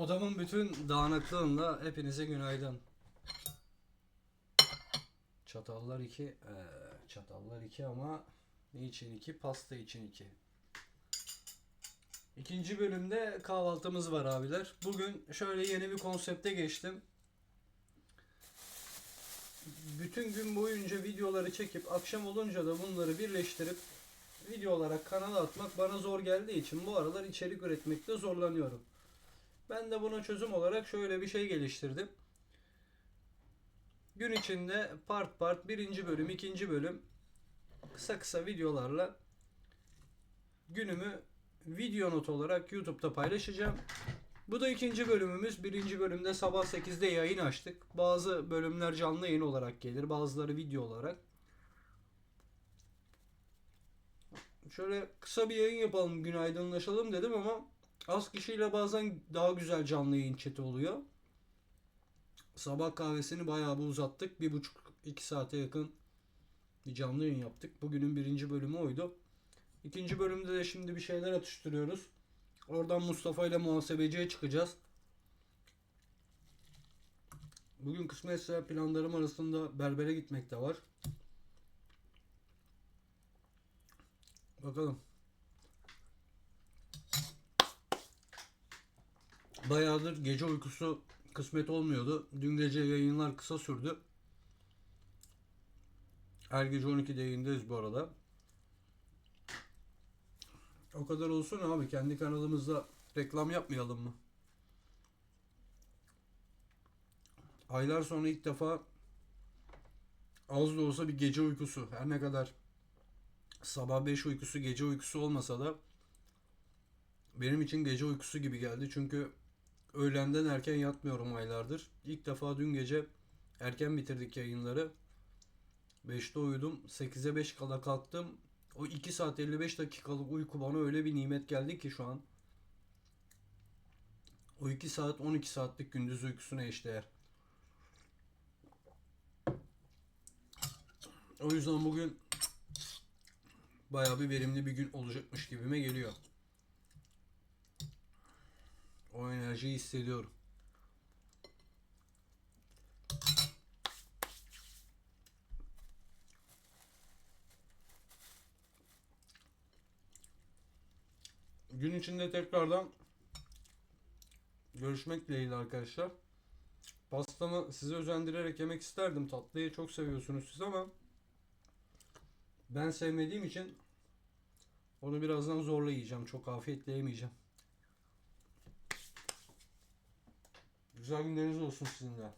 Odamın bütün dağınıklığında hepinize günaydın. Çatallar 2. Ee, çatallar 2 ama ne için 2? Pasta için 2. İkinci bölümde kahvaltımız var abiler. Bugün şöyle yeni bir konsepte geçtim. Bütün gün boyunca videoları çekip akşam olunca da bunları birleştirip video olarak kanala atmak bana zor geldiği için bu aralar içerik üretmekte zorlanıyorum. Ben de buna çözüm olarak şöyle bir şey geliştirdim. Gün içinde part part birinci bölüm, ikinci bölüm kısa kısa videolarla günümü video not olarak YouTube'da paylaşacağım. Bu da ikinci bölümümüz. Birinci bölümde sabah 8'de yayın açtık. Bazı bölümler canlı yayın olarak gelir. Bazıları video olarak. Şöyle kısa bir yayın yapalım, günaydınlaşalım dedim ama az kişiyle bazen daha güzel canlı yayın chat'i oluyor. Sabah kahvesini bayağı bir uzattık. Bir buçuk, iki saate yakın bir canlı yayın yaptık. Bugünün birinci bölümü oydu. İkinci bölümde de şimdi bir şeyler atıştırıyoruz. Oradan Mustafa ile muhasebeciye çıkacağız. Bugün kısmetse planlarım arasında berbere gitmek de var. Bakalım. Bayağıdır gece uykusu kısmet olmuyordu. Dün gece yayınlar kısa sürdü. Her gece 12'de yayındayız bu arada. O kadar olsun abi kendi kanalımızda reklam yapmayalım mı? Aylar sonra ilk defa az da olsa bir gece uykusu. Her ne kadar sabah 5 uykusu gece uykusu olmasa da benim için gece uykusu gibi geldi. Çünkü öğlenden erken yatmıyorum aylardır. İlk defa dün gece erken bitirdik yayınları. 5'te uyudum. 8'e 5 kala kalktım. O 2 saat 55 dakikalık uyku bana öyle bir nimet geldi ki şu an. O 2 saat 12 saatlik gündüz uykusuna eşdeğer. O yüzden bugün bayağı bir verimli bir gün olacakmış gibime geliyor. O enerjiyi hissediyorum. Gün içinde tekrardan görüşmek dileğiyle arkadaşlar. Pastamı size özendirerek yemek isterdim. Tatlıyı çok seviyorsunuz siz ama ben sevmediğim için onu birazdan zorla yiyeceğim. Çok afiyetle yemeyeceğim. Güzel günleriniz olsun sizin de.